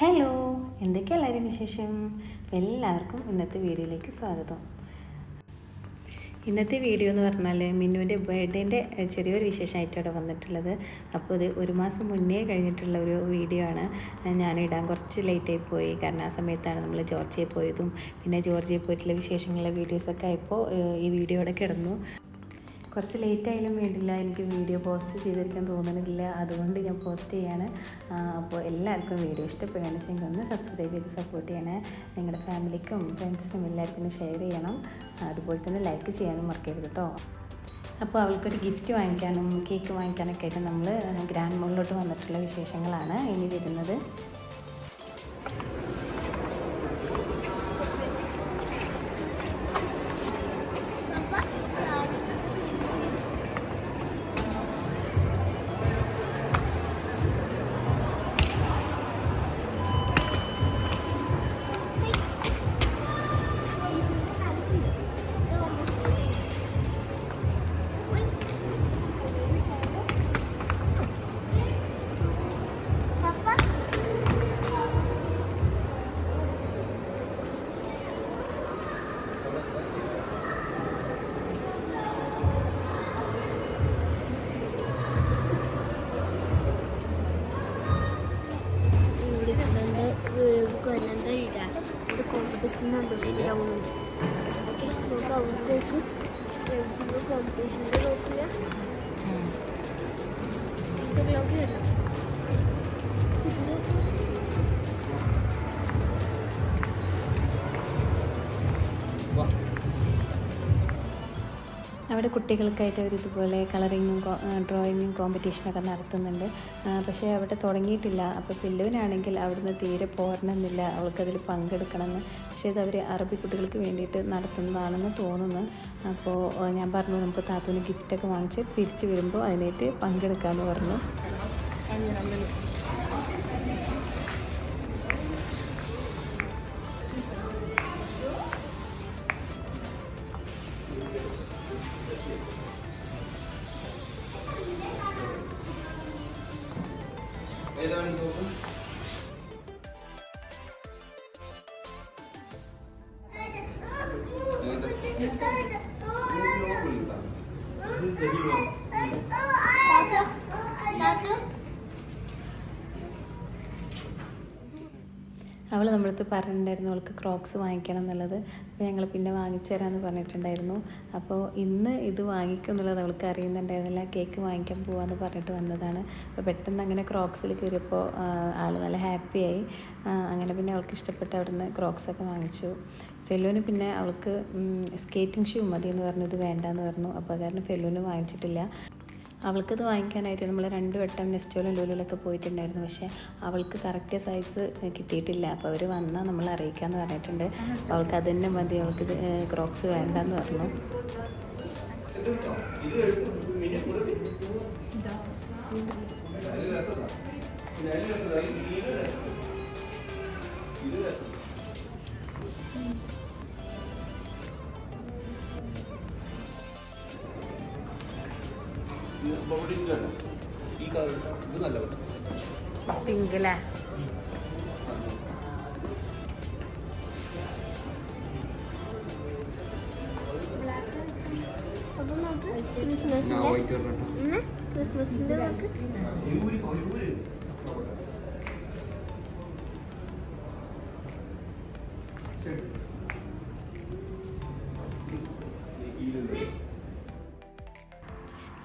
Hello എന്തൊക്കെ എല്ലാവരും വിശേഷം? എല്ലാവർക്കും ഇന്നത്തെ വീഡിയോയിലേക്ക് സ്വാഗതം. ഇന്നത്തെ വീഡിയോ എന്ന് പറഞ്ഞാൽ മിന്നുവിന്റെ ബർത്ത്ഡേന്റെ ചെറിയൊരു വിശേഷമായിട്ട് അവിടെ വന്നിട്ടുള്ളത്. അപ്പോൾ ഇത് ഒരു മാസം മുന്നേ കഴിഞ്ഞിട്ടുള്ള ഒരു വീഡിയോ ആണ്. ഞാൻ ഇടാൻ കുറച്ച് ലേറ്റായി പോയി. കാരണം ആ സമയത്താണ് നമ്മൾ ജോർജിയെ പോയതും. പിന്നെ ജോർജിയെ പോയിട്ടുള്ള വിശേഷങ്ങളുള്ള വീഡിയോസൊക്കെ ആയപ്പോൾ ഈ വീഡിയോ കിടന്നു. കുറച്ച് ലേറ്റ് ആയാലും വേണ്ടില്ല. എനിക്ക് വീഡിയോ പോസ്റ്റ് ചെയ്തിരിക്കാൻ തോന്നുന്നില്ല അതുകൊണ്ട് ഞാൻ പോസ്റ്റ് ചെയ്യാണ്. അപ്പോൾ എല്ലാവർക്കും വീഡിയോ ഇഷ്ടപ്പെടുകയാണെന്ന് ഒന്ന് സബ്സ്ക്രൈബ് ചെയ്ത് സപ്പോർട്ട് ചെയ്യണേ. നിങ്ങളുടെ ഫാമിലിക്കും ഫ്രണ്ട്സിനും എല്ലാവർക്കും ഷെയർ ചെയ്യണം. അതുപോലെ തന്നെ ലൈക്ക് ചെയ്യാനും മറക്കരുത് കേട്ടോ. അപ്പോൾ അവൾക്കൊരു ഗിഫ്റ്റ് വാങ്ങിക്കാനും കേക്ക് വാങ്ങിക്കാനൊക്കെ ആയിട്ട് നമ്മൾ ഗ്രാൻഡ് മോളിലോട്ട് വന്നിട്ടുള്ള വിശേഷങ്ങളാണ് ഇനി വരുന്നത്. 울고 있는 놀이다. 누가 우도 신나도 울다 우는. 누가 울고 있고, 누가 우도 신나도 울고야. 그걸 여기 해라. 와. അവിടെ കുട്ടികൾക്കായിട്ട് അവർ ഇതുപോലെ കളറിങ്ങും ഡ്രോയിങ്ങും കോമ്പറ്റീഷനൊക്കെ നടത്തുന്നുണ്ട്. പക്ഷേ അവിടെ തുടങ്ങിയിട്ടില്ല. അപ്പോൾ പില്ലുവിനാണെങ്കിൽ അവിടുന്ന് തീരെ പോരണമെന്നില്ല. അവൾക്കതിൽ പങ്കെടുക്കണമെന്ന്. പക്ഷേ ഇത് അവർ അറബി കുട്ടികൾക്ക് വേണ്ടിയിട്ട് നടത്തുന്നതാണെന്ന് തോന്നുന്നു. അപ്പോൾ ഞാൻ പറഞ്ഞു നമുക്ക് താത്തൂന് ഗിഫ്റ്റൊക്കെ വാങ്ങിച്ച് തിരിച്ച് വരുമ്പോൾ അതിനായിട്ട് പങ്കെടുക്കാമെന്ന് പറഞ്ഞു. Beyler ne oldu? അവൾ നമ്മളടുത്ത് പറഞ്ഞിട്ടുണ്ടായിരുന്നു അവൾക്ക് ക്രോക്സ് വാങ്ങിക്കണം എന്നുള്ളത്. അപ്പോൾ ഞങ്ങൾ പിന്നെ വാങ്ങിച്ചു തരാമെന്ന് പറഞ്ഞിട്ടുണ്ടായിരുന്നു. അപ്പോൾ ഇന്ന് ഇത് വാങ്ങിക്കും എന്നുള്ളത് അവൾക്ക് അറിയുന്നുണ്ടായിരുന്നില്ല. കേക്ക് വാങ്ങിക്കാൻ പോവാന്ന് പറഞ്ഞിട്ട് വന്നതാണ്. അപ്പോൾ പെട്ടെന്ന് അങ്ങനെ ക്രോക്സിൽ കയറിയപ്പോൾ ആൾ നല്ല ഹാപ്പിയായി അങ്ങനെ പിന്നെ അവൾക്ക് ഇഷ്ടപ്പെട്ട് അവിടുന്ന് ക്രോക്സൊക്കെ വാങ്ങിച്ചു. ഫെല്ലുവിന് പിന്നെ അവൾക്ക് സ്കേറ്റിംഗ് ഷൂ മതി എന്ന് പറഞ്ഞു ഇത് വേണ്ടാന്ന് പറഞ്ഞു. അപ്പോൾ കാരണം ഫെലുവിന് വാങ്ങിച്ചിട്ടില്ല. അവൾക്കത് വാങ്ങിക്കാനായിട്ട് നമ്മൾ രണ്ട് വട്ടം നെസ്റ്റോലും ലൂലുലൊക്കെ പോയിട്ടുണ്ടായിരുന്നു. പക്ഷേ അവൾക്ക് കറക്റ്റ് സൈസ് കിട്ടിയിട്ടില്ല. അപ്പോൾ അവർ വന്നാൽ നമ്മൾ അറിയിക്കാമെന്ന് പറഞ്ഞിട്ടുണ്ട്. അവൾക്ക് അത് തന്നെ മതി. അവൾക്ക് ക്രോക്സ് വേണ്ടെന്ന് പറഞ്ഞു. പിങ്ക് അല്ലേ? ക്രിസ്മസിന്റെ നമുക്ക് ഞാൻ ക്രിസ്മസിന്റെ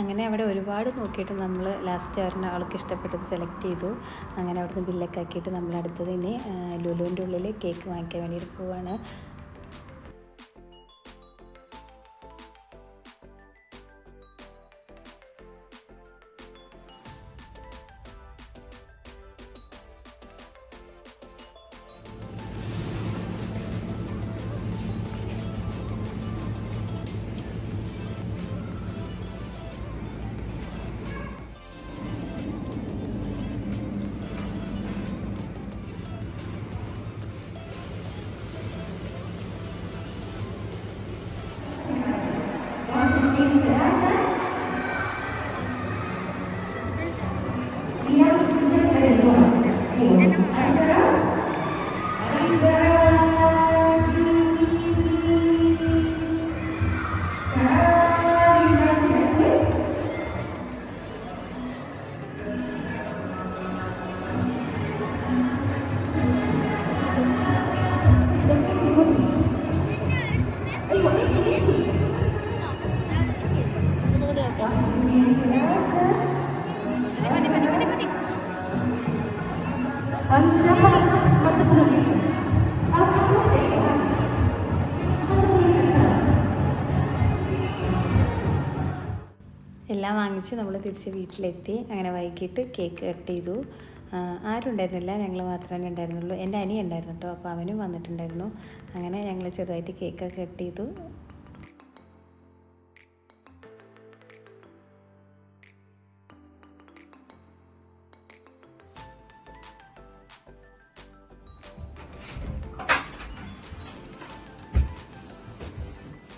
അങ്ങനെ അവിടെ ഒരുപാട് നോക്കിയിട്ട് നമ്മൾ ലാസ്റ്റ് അവരുടെ ആൾക്ക് ഇഷ്ടപ്പെട്ടത് സെലക്ട് ചെയ്തു. അങ്ങനെ അവിടുന്ന് ബില്ലൊക്കെ ആക്കിയിട്ട് നമ്മൾ അടുത്തത് ഇനി ലുലുവിന്റെ ഉള്ളിൽ കേക്ക് വാങ്ങിക്കാൻ വേണ്ടിയിട്ട് പോവാണ്. എല്ലാം വാങ്ങിച്ച് നമ്മൾ തിരിച്ച് വീട്ടിലെത്തി. അങ്ങനെ വൈകിട്ട് കേക്ക് കട്ട് ചെയ്തു. ആരും ഉണ്ടായിരുന്നില്ല ഞങ്ങൾ മാത്രമേ ഉണ്ടായിരുന്നുള്ളൂ. എന്റെ അനിയ ഉണ്ടായിരുന്നു കേട്ടോ. അപ്പോൾ അവനും വന്നിട്ടുണ്ടായിരുന്നു. അങ്ങനെ ഞങ്ങൾ ചെറുതായിട്ട് കേക്കൊക്കെ കട്ട് ചെയ്തു.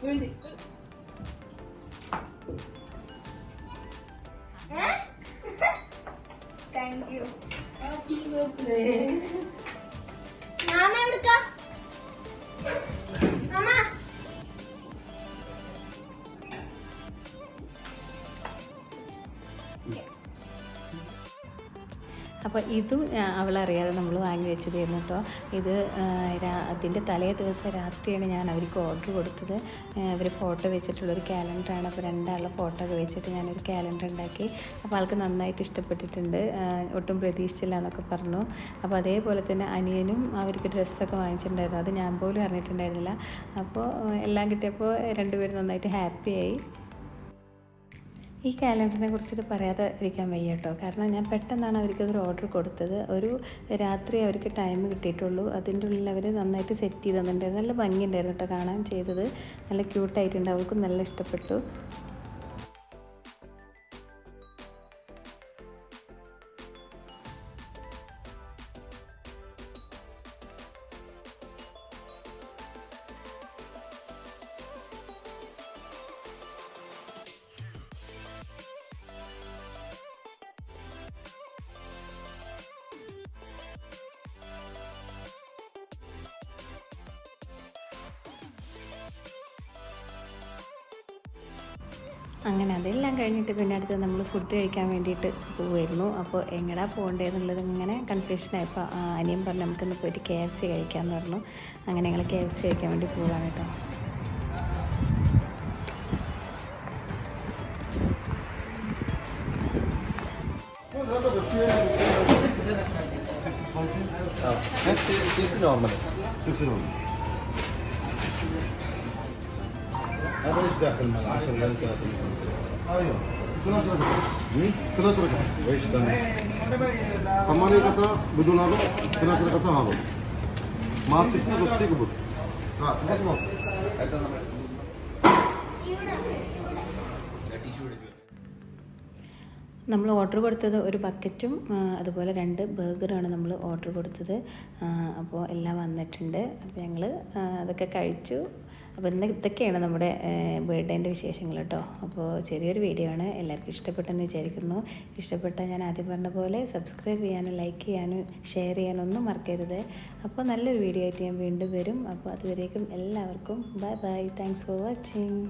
താങ്ക് അപ്പോൾ ഇതും അവളറിയാതെ നമ്മൾ വാങ്ങി വെച്ചതായിരുന്നു കേട്ടോ. ഇത് അതിന്റെ തലേ ദിവസം രാത്രിയാണ് ഞാൻ അവർക്ക് ഓർഡർ കൊടുത്തത്. അവർ ഫോട്ടോ വെച്ചിട്ടുള്ളൊരു ക്യാലണ്ടറാണ് അപ്പോൾ രണ്ടാളുടെ ഫോട്ടോ ഒക്കെ വെച്ചിട്ട് ഞാനൊരു ക്യാലണ്ടർ ഉണ്ടാക്കി. അപ്പോൾ ആൾക്ക് നന്നായിട്ട് ഇഷ്ടപ്പെട്ടിട്ടുണ്ട്. ഒട്ടും പ്രതീക്ഷിച്ചില്ല എന്നൊക്കെ പറഞ്ഞു. അപ്പോൾ അതേപോലെ തന്നെ അനിയനും അവർക്ക് ഡ്രസ്സൊക്കെ വാങ്ങിച്ചിട്ടുണ്ടായിരുന്നു. അത് ഞാൻ പോലും അറിഞ്ഞിട്ടുണ്ടായിരുന്നില്ല. അപ്പോൾ എല്ലാം കിട്ടിയപ്പോൾ രണ്ടുപേരും നന്നായിട്ട് ഹാപ്പിയായി ഈ കാലണ്ടറിനെ കുറിച്ചിട്ട് പറയാതെ ഇരിക്കാൻ വയ്യ കേട്ടോ കാരണം ഞാൻ പെട്ടെന്നാണ് അവർക്കതൊരു ഓർഡർ കൊടുത്തത്. ഒരു രാത്രി അവർക്ക് ടൈം കിട്ടിയിട്ടുള്ളൂ. അതിന്റെ ഉള്ളിൽ അവർ നന്നായിട്ട് സെറ്റ് ചെയ്ത് തന്നിട്ടുണ്ടായിരുന്നു നല്ല ഭംഗിയുണ്ടായിരുന്നു കേട്ടോ കാണാൻ ചെയ്തത്. നല്ല ക്യൂട്ടായിട്ടുണ്ട് അവൾക്കും നല്ല ഇഷ്ടപ്പെട്ടു. അങ്ങനെ അതെല്ലാം കഴിഞ്ഞിട്ട് പിന്നെ അടുത്ത് നമ്മൾ ഫുഡ് കഴിക്കാൻ വേണ്ടിയിട്ട് പോവായിരുന്നു. അപ്പോൾ എങ്ങടാ പോകേണ്ടതെന്നുള്ളത് ഇങ്ങനെ കൺഫ്യൂഷനായപ്പോൾ അനിയം പറഞ്ഞു നമുക്കൊന്ന് പോയിട്ട് കെ എഫ് സി കഴിക്കാമെന്ന് പറഞ്ഞു. അങ്ങനെ ഞങ്ങൾ കെ എഫ് സി കഴിക്കാൻ വേണ്ടി പോകാൻ കേട്ടോ. Chips normal chips normal ايش داخل مع العشر ل 30 ايوه 12 رقم 12 رقم وايش ثاني؟ 8 قطع بدون هذا 12 قطع هذا مع شيبسي بطسي قبض ها بص بص tissue എടുക്കുക നമ്മൾ ഓർഡർ കൊടുത്തത് ഒരു ബക്കറ്റും ആ, അതുപോലെ രണ്ട് ബർഗറാണ് നമ്മൾ ഓർഡർ കൊടുത്തത് ആ, അപ്പോൾ എല്ലാം വന്നിട്ടുണ്ട് അപ്പോൾ ഞങ്ങൾ അതൊക്കെ കഴിച്ചു അപ്പോൾ ഇന്ന് ഇതൊക്കെയാണ് നമ്മുടെ ബർത്ത്ഡേന്റെ വിശേഷങ്ങൾ കേട്ടോ. അപ്പോൾ ചെറിയൊരു വീഡിയോ ആണ്. എല്ലാവർക്കും ഇഷ്ടപ്പെട്ടെന്ന് വിചാരിക്കുന്നു. ഇഷ്ടപ്പെട്ട ഞാൻ ആദ്യം പറഞ്ഞ പോലെ സബ്സ്ക്രൈബ് ചെയ്യാനും ലൈക്ക് ചെയ്യാനും ഷെയർ ചെയ്യാനും ഒന്നും മറക്കരുത്. അപ്പോൾ നല്ലൊരു വീഡിയോ ആയിട്ട് ഞാൻ വീണ്ടും വരും. അപ്പോൾ അതുവരേക്കും എല്ലാവർക്കും bye bye thanks for watching